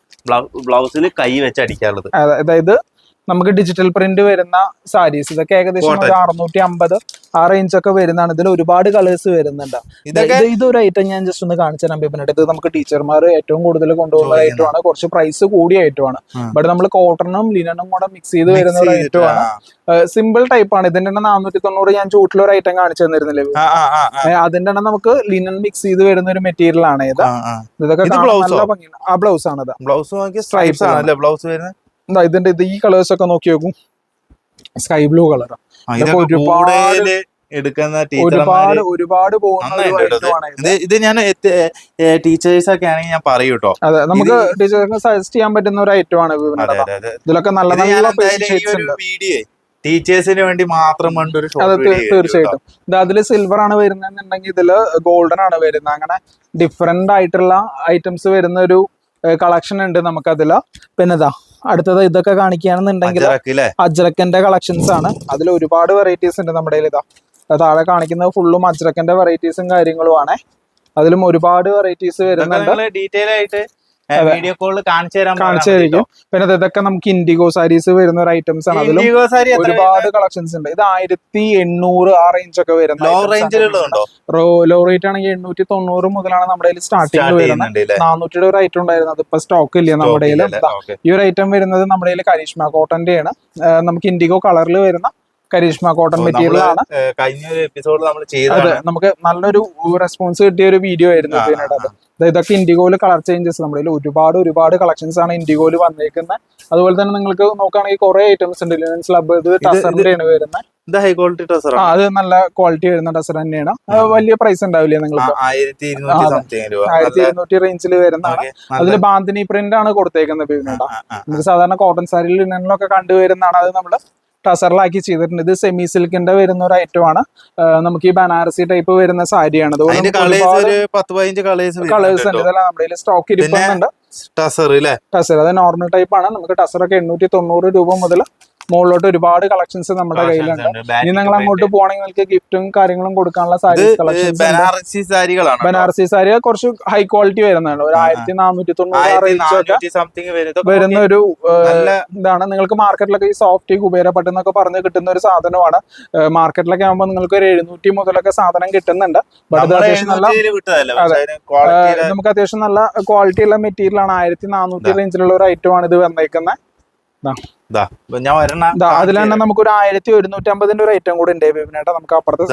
ബ്ലൗസിൽ കൈ വെച്ച് അടിക്കാറുള്ളത് അതായത് നമുക്ക് ഡിജിറ്റൽ പ്രിന്റ് വരുന്ന സാരീസ് ഇതൊക്കെ ഏകദേശം ഒരു അറുന്നൂറ്റി അമ്പത് ആ റേഞ്ച് ഒക്കെ വരുന്നതാണ്. ഇതിൽ ഒരുപാട് കളേഴ്സ് വരുന്നുണ്ട്. ഇതൊരു ഐറ്റം ഞാൻ ജസ്റ്റ് ഒന്ന് കാണിച്ചു തരാം ബിബിനായിട്ട് ഇത് നമുക്ക് ടീച്ചർമാർ ഏറ്റവും കൂടുതൽ കൊണ്ടുപോകുന്ന ആണ്. കുറച്ച് പ്രൈസ് കൂടിയ ഐറ്റം ആണ്. ഉം. ബട്ട് നമ്മൾ കോട്ടണും ലിനനും കൂടെ മിക്സ് ചെയ്ത് വരുന്ന ഒരു ഐറ്റം ആണ്. സിമ്പിൾ ടൈപ്പ് ആണ്. ഇതിന്റെ തന്നെ നാനൂറ്റി തൊണ്ണൂറ് ഞാൻ ചൂട്ടിൽ ഒരു ഐറ്റം കാണിച്ചു തന്നിരുന്നില്ലേ? അതിന്റെ തന്നെ നമുക്ക് ലിനൻ മിക്സ് ചെയ്ത് വരുന്ന ഒരു മെറ്റീരിയൽ ആണ് ഇത്. ഇതൊക്കെ നല്ല? ഭംഗിയാണ് ആ ബ്ലൗസ് ആണ് ബ്ലൗസ് സ്ട്രൈപ്സ് ആണല്ലേ? ബ്ലൗസ് വരുന്നത്? എന്താ ഇതിന്റെ ഇത് ഈ കളേഴ്സ് ഒക്കെ നോക്കി നോക്കും. സ്കൈ ബ്ലൂ കളർ ഒരുപാട് എടുക്കുന്ന ഒരുപാട് ഒരുപാട് പോകുന്ന ഇത്. ഞാൻ ടീച്ചേഴ്സ് ഒക്കെ ആണെങ്കിൽ ഞാൻ പറയൂ കേട്ടോ അതെ നമുക്ക് ടീച്ചേഴ്സ് സജസ്റ്റ് ചെയ്യാൻ പറ്റുന്ന ഒരു ഐറ്റം ആണ് ഇതിലൊക്കെ നല്ല നല്ല വീഡിയോ ടീച്ചേഴ്സിന് വേണ്ടി മാത്രം ഒരു തീർച്ചയായിട്ടും. ഇത് അതിൽ സിൽവർ ആണ് വരുന്നതെന്നുണ്ടെങ്കിൽ ഇതിൽ ഗോൾഡൻ ആണ് വരുന്നത്. അങ്ങനെ ഡിഫറെന്റ് ആയിട്ടുള്ള ഐറ്റംസ് വരുന്ന ഒരു കളക്ഷൻ ഉണ്ട് നമുക്കതിൽ. പിന്നെ ഇതാ അടുത്തത് ഇതൊക്കെ കാണിക്കുകയാണെന്നുണ്ടെങ്കിൽ അജ്രക്കന്റെ കളക്ഷൻസ് ആണ്. അതിൽ ഒരുപാട് വെറൈറ്റീസ് ഉണ്ട് നമ്മുടെ ഇതാ. താഴെ കാണിക്കുന്നത് ഫുള്ളും അജ്രക്കന്റെ വെറൈറ്റീസും കാര്യങ്ങളുമാണ്. അതിലും ഒരുപാട് വെറൈറ്റീസ് വരുന്നുണ്ട്. ഡീറ്റെയിൽ ആയിട്ട് വീഡിയോ കോൾ കാണിച്ചു തരാൻ കാണിച്ചു തരിക്കും പിന്നെ ഇത് ഇതൊക്കെ നമുക്ക് ഇൻഡിഗോ സാരീസ് വരുന്ന ഒരു ഐറ്റംസ് ആണ്. അതിലും ഇൻഡിഗോ സാരി ഒരുപാട് കളക്ഷൻസ് ഉണ്ട്. ഇത് ആയിരത്തി എണ്ണൂറ് ആ റേഞ്ച് ഒക്കെ വരുന്ന ലോ റേഞ്ചിലുള്ളതുണ്ടോ ലോ റേറ്റ് ആണെങ്കിൽ എണ്ണൂറ്റി തൊണ്ണൂറ് മുതലാണ് നമ്മുടെ കയ്യിൽ സ്റ്റാർട്ടിംഗ് വരുന്നത്. നാനൂറ്റിയുടെ ഒരു ഐറ്റം ഉണ്ടായിരുന്നു. അതിപ്പോ സ്റ്റോക്ക് ഇല്ല നമ്മുടെ കയ്യിൽ. ഈ ഒരു ഐറ്റം വരുന്നത് നമ്മുടെ കരീഷ്മ കരിഷ്മ കോട്ടന്റെ ആണ്. നമുക്ക് ഇൻഡിഗോ കളറിൽ വരുന്ന കരീഷ്മ കോട്ടൺ മെറ്റീരിയൽ ആണ്. കഴിഞ്ഞ എപ്പിസോഡ് നമ്മൾ ചെയ്തത് നമുക്ക് നല്ലൊരു റെസ്പോൺസ് കിട്ടിയ ഒരു വീഡിയോ ആയിരുന്നു ഇതൊക്കെ ഇൻഡിഗോയിൽ കളർ ചേഞ്ചസ് നമ്മുടെ ഒരുപാട് ഒരുപാട് കളക്ഷൻസ് ആണ് ഇൻഡിഗോയിൽ വന്നേക്കുന്നത് അതുപോലെ തന്നെ നിങ്ങൾക്ക് നോക്കുകയാണെങ്കിൽ കുറെ ഐറ്റംസ് ഉണ്ട്. ലിനൻസ് സ്ലബ് ഇത് ടസറിന്റെയാണ് വരുന്നത് ഇത് ഹൈ ക്വാളിറ്റി ടസർ അത് നല്ല ക്വാളിറ്റി വരുന്ന ടസർ തന്നെയാണ്. വലിയ പ്രൈസ് ഉണ്ടാവില്ലേ നിങ്ങൾ ആയിരത്തി ഇരുന്നൂറ്റി റേഞ്ചിൽ വരുന്നതാണ്. അതിൽ ബാന്തിനി പ്രിന്റ് ആണ് കൊടുത്തേക്കുന്നത് സാധാരണ കോട്ടൺ സാരി ലിനനിലൊക്കെ കണ്ടുവരുന്നതാണ് അത് നമ്മൾ ടസറിലാക്കി ചെയ്തിട്ടുണ്ട്. ഇത് സെമി സിൽക്കിന്റെ വരുന്ന ഒരു ഐറ്റം ആണ് നമുക്ക് ഈ ബനാറസി ടൈപ്പ് വരുന്ന സാരിയാണ്. അതുപോലെ കളേഴ്സ് ഉണ്ട്. ഇതെല്ലാം നമ്മുടെ സ്റ്റോക്ക് ഇരിക്കുന്നുണ്ട് ടസർ അത് നോർമൽ ടൈപ്പ് ആണ്. നമുക്ക് ടസർ ഒക്കെ എണ്ണൂറ്റി തൊണ്ണൂറ് രൂപ മുതൽ മുകളിലോട്ട് ഒരുപാട് കളക്ഷൻസ് നമ്മുടെ കയ്യിലുണ്ട്. ഇനി നിങ്ങൾ അങ്ങോട്ട് പോകണമെങ്കിൽ നിങ്ങൾക്ക് ഗിഫ്റ്റും കാര്യങ്ങളും കൊടുക്കാനുള്ള സാരീസ് കളക്ഷൻസ് ബനാറസി സാരികളാണ് ബനാറസി സാരി കുറച്ച് ഹൈ ക്വാളിറ്റി വരുന്നതാണ് ഒരു ആയിരത്തി നാനൂറ്റി തൊണ്ണൂറ് വരുന്ന ഒരു ഇതാണ്. നിങ്ങൾക്ക് മാർക്കറ്റിലൊക്കെ ഈ സോഫ്റ്റ് കുബേരപ്പട്ട് എന്നൊക്കെ പറഞ്ഞ് കിട്ടുന്ന ഒരു സാധനമാണ്. മാർക്കറ്റിലൊക്കെ ആകുമ്പോൾ നിങ്ങൾക്ക് ഒരു എഴുന്നൂറ്റി മുതലൊക്കെ സാധനം കിട്ടുന്നുണ്ട്. അത്യാവശ്യം നല്ല നമുക്ക് അത്യാവശ്യം നല്ല ക്വാളിറ്റി ഉള്ള മെറ്റീരിയൽ ആണ്. ആയിരത്തി നാനൂറ്റി റേഞ്ചിലുള്ള ഒരു ഐറ്റം ആണ് ഇത് വന്നേക്കുന്നത് തന്നെ നമുക്ക് ഒരു ആയിരത്തി ഒരുന്നൂറ്റി അമ്പതിന്റെ ഒരു ഐറ്റം കൂടെ ഉണ്ട് ബേബിനേട്ടാ നമുക്ക് അപ്പുറത്തെ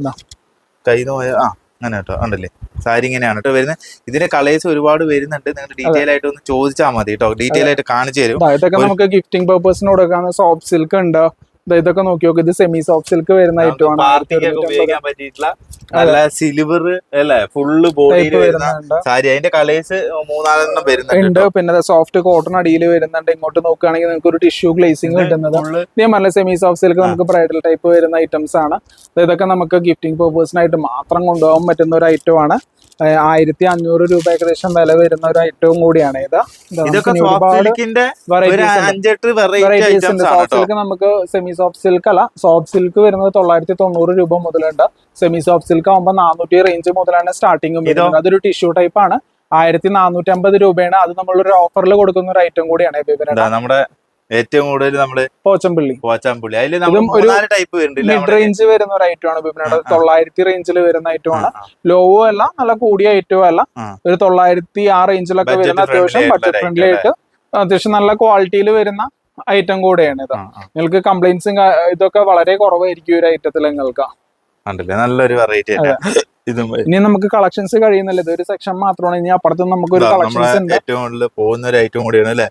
ഇതാ. കയ്യിൽ പോയ ആ അങ്ങനെ കേട്ടോ ഉണ്ടല്ലേ സാരി ഇങ്ങനെയാണ് കേട്ടോ വരുന്നത്. ഇതിന്റെ കളേഴ്സ് ഒരുപാട് വരുന്നുണ്ട്. നിങ്ങൾ ഡീറ്റെയിൽ ആയിട്ട് ഒന്ന് ചോദിച്ചാൽ മതി കേട്ടോ. ഡീറ്റെയിൽ ആയിട്ട് കാണിച്ചു തരും. ഇതൊക്കെ നമുക്ക് ഗിഫ്റ്റിംഗ് പർപ്പസിന് കൊടുക്കാൻ സോഫ്റ്റ് സിൽക്ക് ഉണ്ട്? ഇതൊക്കെ നോക്കി നോക്കി. ഇത് സെമി സോഫ്റ്റ് സിൽക്ക് വരുന്ന ഐറ്റം ആണ്. നല്ല സിൽവർ അല്ലേ ഫുള്ള് ബോഡിയിൽ വരുന്ന സാരി. അതിന്റെ കളേഴ്സ് മൂന്നാലെണ്ണം വരുന്നുണ്ട് പിന്നെ സോഫ്റ്റ് കോട്ടൺ അടിയിൽ വരുന്നുണ്ട്. ഇങ്ങോട്ട് നോക്കുകയാണെങ്കിൽ നിങ്ങൾക്ക് ഒരു ടിഷ്യൂ ഗ്ലേസിംഗ് കിട്ടുന്നത് നല്ല സെമി സോഫ്റ്റ് സിൽക്ക് നമുക്ക് ബ്രൈഡൽ ടൈപ്പ് വരുന്ന ഐറ്റംസ് ആണ്. ഇതൊക്കെ നമുക്ക് ഗിഫ്റ്റിംഗ് പർപ്പസിനായിട്ട് മാത്രം കൊണ്ടുപോകാൻ പറ്റുന്ന ഒരു ഐറ്റം ആണ്. ആയിരത്തി അഞ്ഞൂറ് രൂപ ഏകദേശം വില വരുന്ന ഒരു ഐറ്റവും കൂടിയാണ്. ഇത് സോഫ്റ്റ് വെറൈറ്റീസ് ഉണ്ട്. സിൽക്ക് നമുക്ക് സെമി സോഫ്റ്റ് സിൽക്ക് അല്ല. സോഫ്റ്റ് സിൽക്ക് വരുന്നത് തൊള്ളായിരത്തി തൊണ്ണൂറ് രൂപ മുതലുണ്ട്. സെമി സോഫ്റ്റ് സിൽക്ക് ആകുമ്പോൾ നാനൂറ്റി റേഞ്ച് മുതലാണ് സ്റ്റാർട്ടിംഗ് വരുന്നത്. അതൊരു ടിഷ്യൂ ടൈപ്പ് ആണ്. ആയിരത്തി നാനൂറ്റി അമ്പത് രൂപയാണ്. അത് നമ്മളൊരു ഓഫറിൽ കൊടുക്കുന്ന ഒരു ഐറ്റം കൂടിയാണ്. നമ്മുടെ ഏറ്റവും കൂടുതൽ നമ്മൾ പോച്ചമ്പള്ളി. പോച്ചമ്പള്ളി. അതിൽ നമ്മൾ ഒരു ടൈപ്പ് മിഡ് റേഞ്ച് വരുന്ന ഒരു ഐറ്റം ആണ് ആ. തൊള്ളായിരത്തി റേഞ്ചിൽ വരുന്ന ഐറ്റം ആണ്. ലോവോ അല്ല നല്ല കൂടിയ ഐറ്റവും അല്ല. ഒരു തൊള്ളായിരത്തി ആ റേഞ്ചിലൊക്കെ വരുന്ന അത്യാവശ്യം ബഡ്ജറ്റ് ഫ്രണ്ട്ലി ആയിട്ട് അത്യാവശ്യം നല്ല ക്വാളിറ്റിയിൽ വരുന്ന ഐറ്റം കൂടെയാണ് ഇത്. നിങ്ങൾക്ക് കംപ്ലൈൻസും ഇതൊക്കെ വളരെ കുറവായിരിക്കും ഒരു ഐറ്റത്തിൽ നിങ്ങൾക്ക്. നല്ലൊരു വെറൈറ്റി ഇനി നമുക്ക് കളക്ഷൻസ് കഴിയുന്നില്ല. ഇതൊരു സെക്ഷൻ മാത്രമാണ്. ഇനി അപ്പുറത്ത് നമുക്ക് ഒരു കളക്ഷൻസ് ഏറ്റവും കൂടുതൽ പോകുന്ന ഒരു ഐറ്റം കൂടിയാണ് അല്ലെ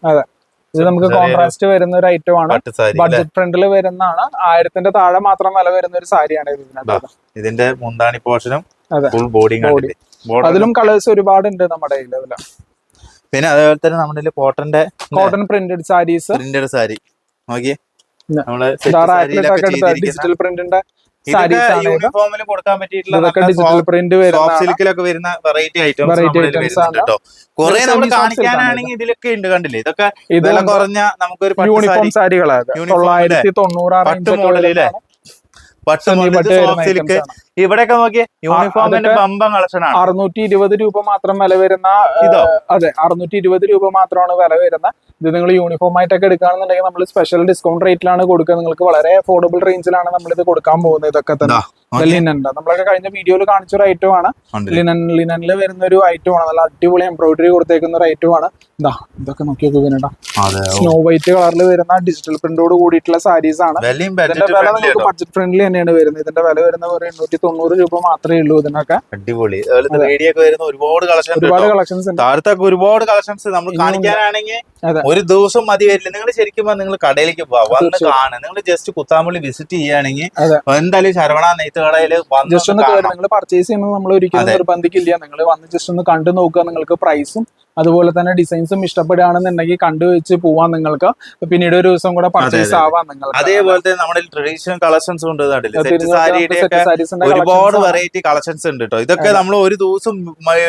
ഇത് നമുക്ക് കോൺട്രാസ്റ്റ് വരുന്ന ഒരു ഐറ്റം ആണ്? ബഡ്ജറ്റ് ഫ്രണ്ടിൽ വരുന്നതാണ്. ആയിരത്തിന്റെ താഴെ മാത്രം വില വരുന്ന ഒരു സാരിയാണ് ഇതിനകത്ത്. ഇതിന്റെ മുന്താണി പോർഷനും ഫുൾ ബോഡി. അതിലും കളേഴ്സ് ഒരുപാട് ഉണ്ട് നമ്മുടെ കയ്യിൽ പിന്നെ അതേപോലെ തന്നെ നമ്മുടെ കോട്ടന്റെ cotton printed saris printed sari. നോക്കിയേ. ഡിജിറ്റൽ പ്രിന്റിന്റെ യൂണിഫോമിൽ കൊടുക്കാൻ പറ്റിയിട്ടുള്ള വരുന്ന സിൽക്കിലൊക്കെ വരുന്ന വെറൈറ്റി ഐറ്റംസ്. കേട്ടോ കുറെ നമ്മൾ കാണിക്കാനാണെങ്കിൽ ഇതിലൊക്കെ ഉണ്ട് കണ്ടില്ലേ? ഇതൊക്കെ ഇതെല്ലാം വില കുറഞ്ഞ നമുക്കൊരു യൂണിഫോം സാരി. സാരികളാണ് പട്ട്? വരുന്നതാണ്. പട്ട് Semi model, വരുന്ന. ഇവിടെയൊക്കെ നോക്കിയേ യൂണിഫോമിന്റെ ബമ്പം കളക്ഷൻ ആണ്. അറുന്നൂറ്റി ഇരുപത് രൂപ മാത്രം വില വരുന്ന ഇതോ? അതെ അറുന്നൂറ്റി ഇരുപത് രൂപ മാത്രമാണ് വില വരുന്ന. ഇത് നിങ്ങൾ യൂണിഫോം ആയിട്ടൊക്കെ എടുക്കുകയാണെന്നുണ്ടെങ്കിൽ നമ്മൾ സ്പെഷ്യൽ ഡിസ്കൗണ്ട് റേറ്റിലാണ് കൊടുക്കുക. നിങ്ങൾക്ക് വളരെ അഫോർഡബിൾ റേഞ്ചിലാണ് നമ്മൾ ഇത് കൊടുക്കാൻ പോകുന്നത് ഇതൊക്കെ തന്നെ. ലിനൻ നമ്മളൊക്കെ കഴിഞ്ഞ വീഡിയോയിൽ കാണിച്ച ഒരു ഐറ്റം ആണ്. ലിനൻ ലിനനിൽ വരുന്ന ഒരു ഐറ്റം ആണ്. നല്ല അടിപൊളി എംബ്രോയിഡറി കൊടുത്തേക്കുന്ന ഒരു ഐറ്റം ആണ്. ഇതാ ഇതൊക്കെ നോക്കിയത് ഓ. സ്നോ വൈറ്റ് കളറിൽ വരുന്ന ഡിജിറ്റൽ പ്രിന്റോട് കൂടിയിട്ടുള്ള സാരീസ് ആണ്. ഇതിന്റെ വില നമുക്ക് ബഡ്ജറ്റ് ഫ്രണ്ട്ലി തന്നെയാണ് വരുന്നത്. ഇതിന്റെ വില വരുന്നത് ഒരു എണ്ണൂറ്റി തൊണ്ണൂറ് രൂപ മാത്രമേ ഉള്ളൂ ഇതിനൊക്കെ. അടിപൊളി. വരുന്ന ഒരുപാട് കളക്ഷൻ ഒരുപാട് കളക്ഷൻസ് താഴത്തൊക്കെ ഒരുപാട് കളക്ഷൻസ് നമ്മൾ കാണിക്കാനാണെങ്കിൽ ഒരു ദിവസം മതി വരില്ല. നിങ്ങൾ ശരിക്കും നിങ്ങൾ കടയിലേക്ക് പോവാ. വന്ന്. കാണുക. നിങ്ങൾ ജസ്റ്റ് കുത്താമ്പള്ളി വിസിറ്റ് ചെയ്യുകയാണെങ്കിൽ. എന്തായാലും ശരവണ നെയ്ത്ത് കടയിൽ ജസ്റ്റ് ഒന്ന് നിങ്ങൾ പർച്ചേസ് ചെയ്യുമ്പോൾ നമ്മൾ ഒരിക്കലും. നിർബന്ധിക്കില്ല. നിങ്ങൾ വന്ന് ജസ്റ്റ് ഒന്ന് കണ്ടു നോക്കുക. നിങ്ങൾക്ക് പ്രൈസും അതുപോലെ തന്നെ ഡിസൈൻസും ഇഷ്ടപ്പെടുകയാണെന്നുണ്ടെങ്കിൽ കണ്ടുവെച്ച് പോവാൻ നിങ്ങൾക്ക്. പിന്നീട് ഒരു ദിവസം കൂടെ പർച്ചേസ് ആവാം നിങ്ങൾക്ക്. അതേപോലെ തന്നെ നമ്മുടെ ട്രഡീഷണൽ കളക്ഷൻസ് ഉണ്ട് ഒരുപാട് വെറൈറ്റി കളക്ഷൻസ് ഉണ്ട് കേട്ടോ ഇതൊക്കെ നമ്മൾ ഒരു ദിവസം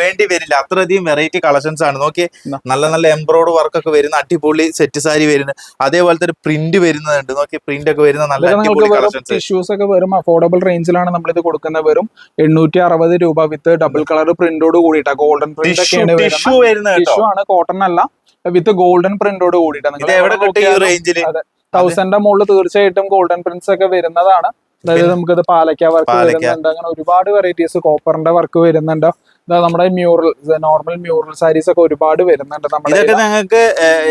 വേണ്ടി വരില്ല. അത്രയധികം വെറൈറ്റി കളക്ഷൻസ് ആണ്. നോക്കി നല്ല നല്ല എംബ്രോയ്ഡ് വർക്ക് ഒക്കെ വരുന്ന അടിപൊളി സെറ്റ് സാരി വരുന്നത് അതേപോലത്തെ ഒരു പ്രിന്റ് വരുന്നുണ്ട് നോക്കി പ്രിന്റ് ഒക്കെ വരുന്ന നല്ല ഇഷ്യൂസ് അടിപൊളി കളക്ഷൻസ് ടിഷ്യൂസ് ഒക്കെ വെറും അഫോർഡബിൾ റേഞ്ചിലാണ് നമ്മൾ ഇത് കൊടുക്കുന്നത്. വെറും എണ്ണൂറ്റി അറുപത് രൂപ വിത്ത് ഡബിൾ കളർ പ്രിന്റോട് കൂടിയിട്ടാണ് ഗോൾഡൻ പ്രിന്റ് ഒക്കെയാണ് വരുന്നത്. ടിഷ്യൂ ആണ് കോട്ടൺ അല്ല. വിത്ത് ഗോൾഡൻ പ്രിന്റോട് കൂടിയിട്ടാണ്. തൗസൻഡിന്റെ മുകളിൽ തീർച്ചയായിട്ടും ഗോൾഡൻ പ്രിന്റ്സ് ഒക്കെ വരുന്നതാണ്. അതായത് നമുക്ക് നമുക്കിത് പാലക്ക വർക്ക്. വരുന്നുണ്ട്. അങ്ങനെ ഒരുപാട് വെറൈറ്റീസ് കോപ്പറിന്റെ വർക്ക് വരുന്നുണ്ട്. നമ്മുടെ മ്യൂറൽ നോർമൽ മ്യൂറൽ സാരീസ് ഒക്കെ ഒരുപാട് വരുന്നുണ്ട് നമ്മുടെ ഇതൊക്കെ നിങ്ങൾക്ക്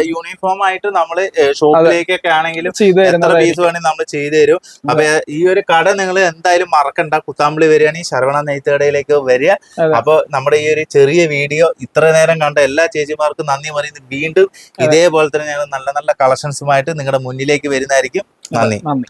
യൂണിഫോം ആയിട്ട് നമ്മൾ ഷോപ്പിലേക്കൊക്കെ ആണെങ്കിലും ചെയ്തു പീസ് വേണമെങ്കിൽ നമ്മൾ ചെയ്തു തരും. അപ്പൊ ഈ ഒരു കട നിങ്ങൾ എന്തായാലും മറക്കണ്ട. കുത്താമ്പിളി വരികയാണെങ്കിൽ ശരവണ നെയ്ത്തുകടയിലേക്ക് വരിക. അതെ. അപ്പൊ നമ്മുടെ ഈ ഒരു ചെറിയ വീഡിയോ ഇത്ര നേരം കണ്ട എല്ലാ ചേച്ചിമാർക്കും നന്ദി പറയുന്നത് വീണ്ടും ഇതേപോലെ തന്നെ ഞങ്ങൾ നല്ല നല്ല കളക്ഷൻസുമായിട്ട് നിങ്ങളുടെ മുന്നിലേക്ക് വരുന്നതായിരിക്കും. നന്ദി. നന്ദി.